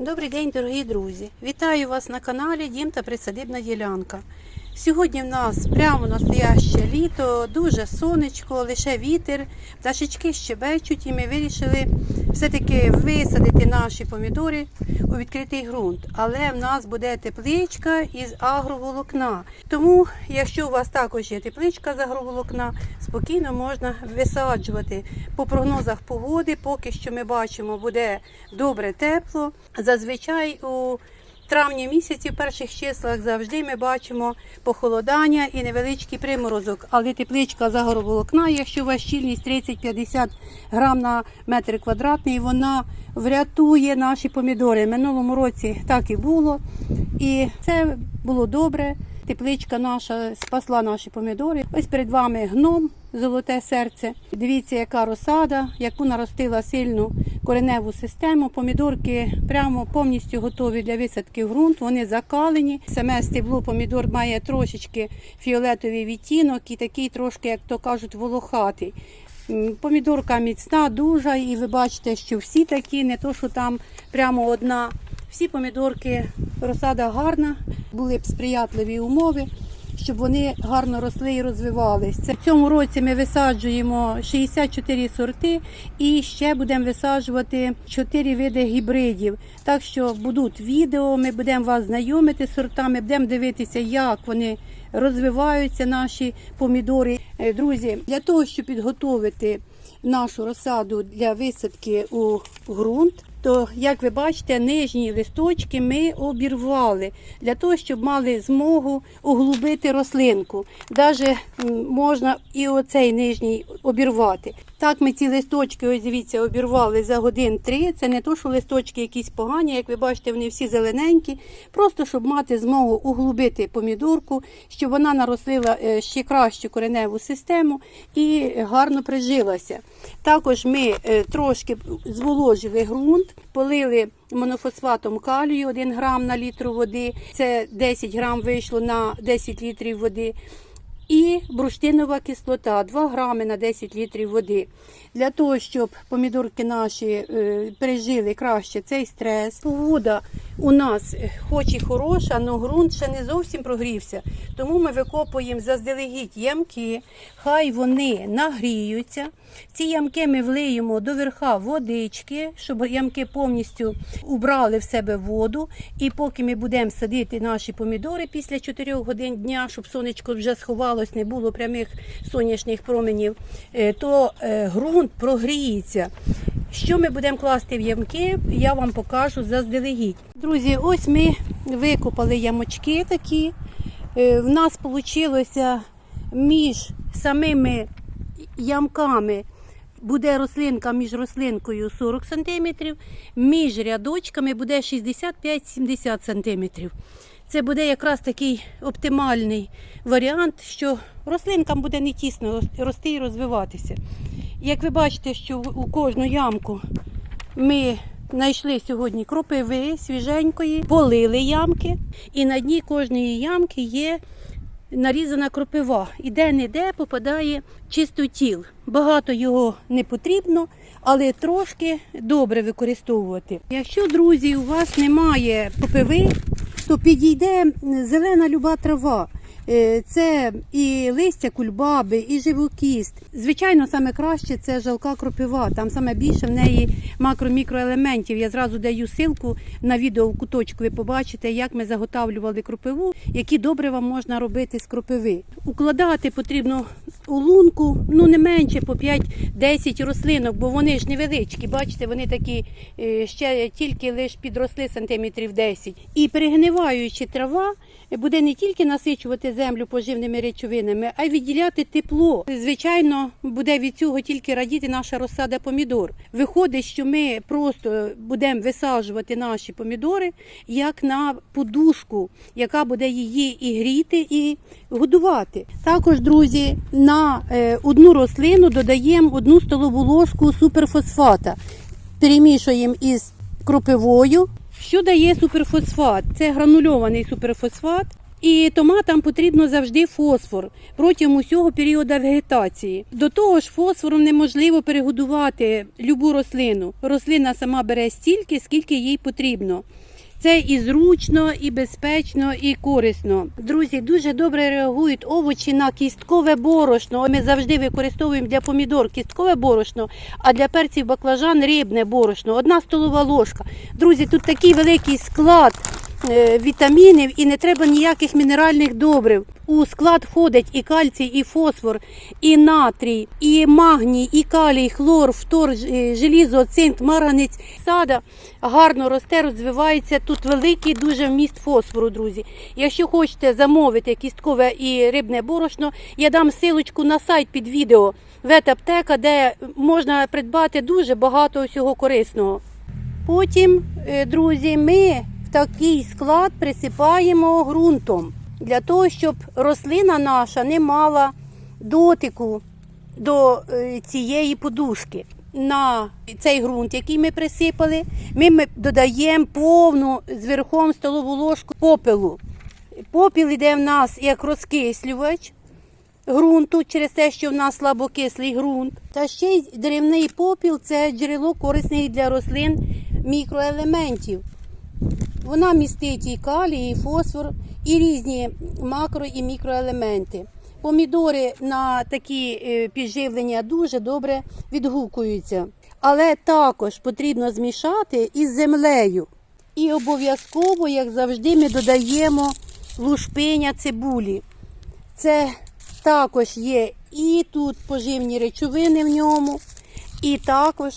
Добрий день, дорогі друзі! Вітаю вас на каналі Дім та Присадибна ділянка. Сьогодні в нас прямо настояще літо, дуже сонечко, лише вітер, пташечки щебечуть, і ми вирішили все-таки висадити наші помідори у відкритий ґрунт. Але в нас буде тепличка із агроволокна. Тому, якщо у вас також є тепличка з агроволокна, спокійно можна висаджувати. По прогнозах погоди, поки що ми бачимо, буде добре тепло. Зазвичай у травні місяці, в перших числах, завжди ми бачимо похолодання і невеличкий приморозок. Але тепличка загороволокна, якщо у вас щільність 30-50 грам на метр квадратний, вона врятує наші помідори. Минулому році так і було. І це було добре. Тепличка наша спасла наші помідори. Ось перед вами гном, золоте серце. Дивіться, яка розсада, яку наростила сильну кореневу систему. Помідорки прямо повністю готові для висадки в ґрунт. Вони закалені. Саме стебло помідор має трошечки фіолетовий відтінок і такий трошки, як то кажуть, волохатий. Помідорка міцна, дуже, і ви бачите, що всі такі, не то, що там прямо одна. Всі помідорки, розсада гарна, були б сприятливі умови, щоб вони гарно росли і розвивались. Це в цьому році ми висаджуємо 64 сорти і ще будемо висаджувати 4 види гібридів. Так що будуть відео, ми будемо вас знайомити з сортами, будемо дивитися, як вони розвиваються, наші помідори. Е, Друзі, для того, щоб підготовити нашу розсаду для висадки у ґрунт, то, як ви бачите, нижні листочки ми обірвали для того, щоб мали змогу углубити рослинку. Даже можна і оцей нижній обірвати. Так ми ці листочки, ось дивіться, обірвали за годин три. Це не то, що листочки якісь погані, як ви бачите, вони всі зелененькі. Просто щоб мати змогу углубити помідорку, щоб вона нарослила е, ще кращу кореневу систему і гарно прижилася. Також ми е, трошки зволожили ґрунт, полили монофосфатом калію 1 грам на літру води. Це 10 грам вийшло на 10 літрів води. І бурштинова кислота 2 грами на 10 літрів води. Для того, щоб помідорки наші е, пережили краще цей стрес. Погода у нас е, хоч і хороша, але ґрунт ще не зовсім прогрівся. Тому ми викопуємо заздалегідь ямки, хай вони нагріються. Ці ямки ми влиємо до верха водички, щоб ямки повністю убрали в себе воду. І поки ми будемо садити наші помідори після 4 годин дня, щоб сонечко вже сховалось, не було прямих сонячних променів, е, то е, ґрунт прогріється. Що ми будемо класти в ямки, я вам покажу заздалегідь. Друзі, ось ми викопали ямочки такі. Е, В нас вийшло між самими ямками буде рослинка між рослинкою 40 см, між рядочками буде 65-70 см. Це буде якраз такий оптимальний варіант, що рослинкам буде не тісно рости і розвиватися. Як ви бачите, що у кожну ямку ми знайшли сьогодні кропиви свіженької, полили ямки, і на дні кожної ямки є нарізана кропива. І де-не-де попадає чистотіл. Багато його не потрібно, але трошки добре використовувати. Якщо, друзі, у вас немає кропиви, то підійде зелена люба трава. Е, Це і листя кульбаби, і живокіст. Звичайно, саме краще це жалка кропива. Там саме більше в неї макро-мікроелементів. Я зразу даю ссылку на відео в куточку. Ви побачите, як ми заготавлювали кропиву, які добрива можна робити з кропиви. Укладати потрібно у лунку, ну не менше по 5-10 рослинок, бо вони ж невеличкі. Бачите, вони такі е, ще тільки лише підросли сантиметрів 10. І перегниваючи трава буде не тільки насичувати землю поживними речовинами, а й відділяти тепло. Звичайно, буде від цього тільки радіти наша розсада помідор. Виходить, що ми просто будемо висаджувати наші помідори як на подушку, яка буде її і гріти, і годувати. Також, друзі, на е, одну рослину додаємо одну столову ложку суперфосфата. Перемішуємо із кропивою. Що дає суперфосфат? Це гранульований суперфосфат. І томатам потрібно завжди фосфор протягом усього періоду вегетації. До того ж, фосфором неможливо перегодувати любу рослину. Рослина сама бере стільки, скільки їй потрібно. Це і зручно, і безпечно, і корисно. Друзі, дуже добре реагують овочі на кісткове борошно. Ми завжди використовуємо для помідор кісткове борошно, а для перців баклажан рибне борошно. Одна столова ложка. Друзі, тут такий великий склад е, вітамінів і не треба ніяких мінеральних добрив. У склад входить і кальцій, і фосфор, і натрій, і магній, і калій, хлор, фтор, е, желізо, цинк, марганець. Сада гарно росте, розвивається. Тут великий дуже вміст фосфору, друзі. Якщо хочете замовити кісткове і рибне борошно, я дам силочку на сайт під відео ветаптека, де можна придбати дуже багато всього корисного. Потім, е, друзі, ми в такий склад присипаємо ґрунтом для того, щоб рослина наша не мала дотику до е, цієї подушки. На цей ґрунт, який ми присипали, ми, ми додаємо повну зверхом столову ложку попелу. Попіл йде в нас як розкислювач ґрунту через те, що в нас слабокислий ґрунт. Та ще й деревний попіл це джерело корисних для рослин мікроелементів. Вона містить і калій, і фосфор, і різні макро і мікроелементи. Помідори на такі е, підживлення дуже добре відгукуються. Але також потрібно змішати із землею. І обов'язково, як завжди, ми додаємо лушпиня цибулі. Це також є і тут поживні речовини в ньому, і також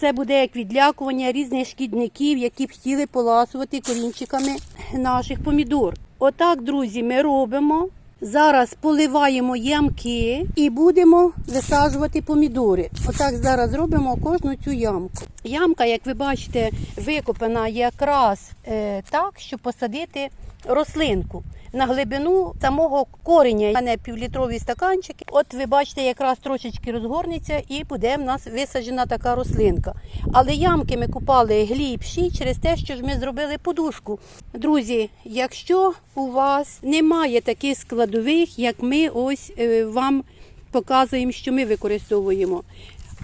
це буде як відлякування різних шкідників, які б хотіли поласувати корінчиками наших помідор. Отак, друзі, ми робимо. Зараз поливаємо ямки і будемо висаджувати помідори. Отак зараз робимо кожну цю ямку. Ямка, як ви бачите, викопана якраз е, так, щоб посадити рослинку на глибину самого кореня. У мене півлітрові стаканчики. От ви бачите, якраз трошечки розгорнеться і буде в нас висаджена така рослинка. Але ямки ми купали глибші через те, що ж ми зробили подушку. Друзі, якщо у вас немає таких складових, як ми ось е, вам показуємо, що ми використовуємо.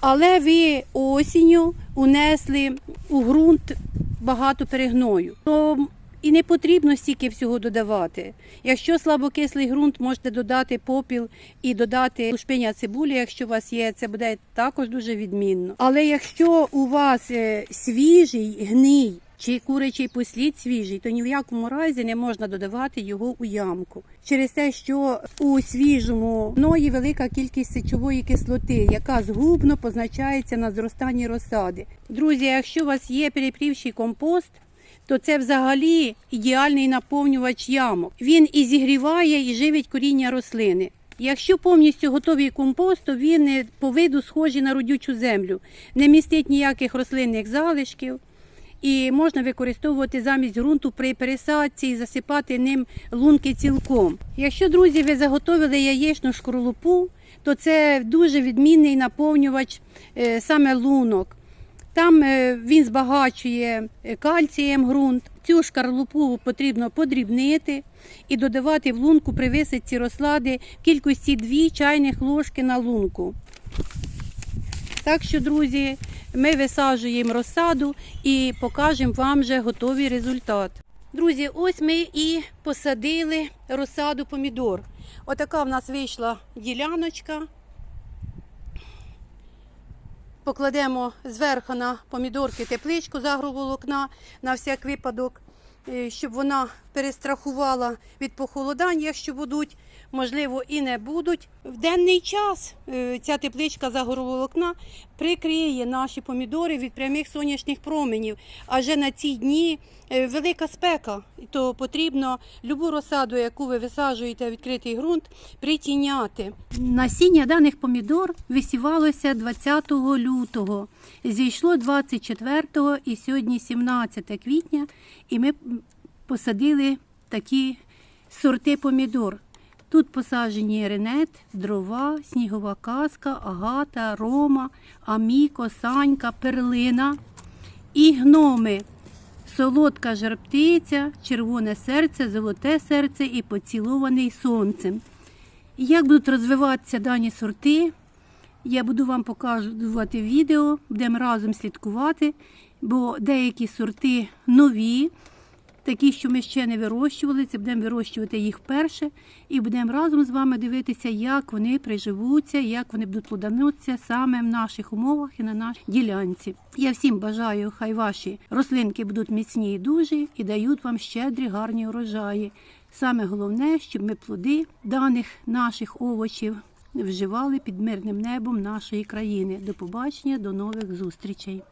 Але ви осінню унесли у ґрунт багато перегною. І не потрібно стільки всього додавати. Якщо слабокислий ґрунт, можете додати попіл і додати лушпиня цибулі, якщо у вас є, це буде також дуже відмінно. Але якщо у вас е, свіжий гний чи курячий послід свіжий, то ні в якому разі не можна додавати його у ямку. Через те, що у свіжому гної велика кількість сечової кислоти, яка згубно позначається на зростанні розсади. Друзі, якщо у вас є перепрівший компост, то це взагалі ідеальний наповнювач ямок. Він і зігріває, і живить коріння рослини. Якщо повністю готовий компост, то він е, по виду схожий на родючу землю, не містить ніяких рослинних залишків. І можна використовувати замість ґрунту при пересадці і засипати ним лунки цілком. Якщо, друзі, ви заготовили яєчну шкарлупу, то це дуже відмінний наповнювач е, саме лунок. Там е, він збагачує е, кальцієм ґрунт. Цю шкарлупу потрібно подрібнити і додавати в лунку при висадці розслади в кількості 2 чайних ложки на лунку. Так що, друзі, ми висаджуємо розсаду і покажемо вам вже готовий результат. Друзі, ось ми і посадили розсаду помідор. Отака в нас вийшла діляночка. Покладемо зверху на помідорки тепличку з на всяк випадок, е, щоб вона перестрахувала від похолодань, якщо будуть, можливо, і не будуть. В денний час е, ця тепличка з агроволокна прикриє наші помідори від прямих сонячних променів. Адже на ці дні е, велика спека, то потрібно любу розсаду, яку ви висаджуєте в відкритий ґрунт, притіняти. Насіння даних помідор висівалося 20 лютого. Зійшло 24 і сьогодні 17 квітня, і ми посадили такі сорти помідор. Тут посаджені ренет, дрова, снігова казка, агата, рома, аміко, санька, перлина і гноми. солодка жарптиця, червоне серце, золоте серце і поцілований сонцем. Як будуть розвиватися дані сорти, я буду вам показувати відео, будемо разом слідкувати, бо деякі сорти нові, такі, що ми ще не вирощували, це будемо вирощувати їх вперше, і будемо разом з вами дивитися, як вони приживуться, як вони будуть плоданутися саме в наших умовах і на нашій ділянці. Я всім бажаю, хай ваші рослинки будуть міцні і дужі і дають вам щедрі гарні урожаї. Саме головне, щоб ми плоди даних наших овочів вживали під мирним небом нашої країни. До побачення, до нових зустрічей.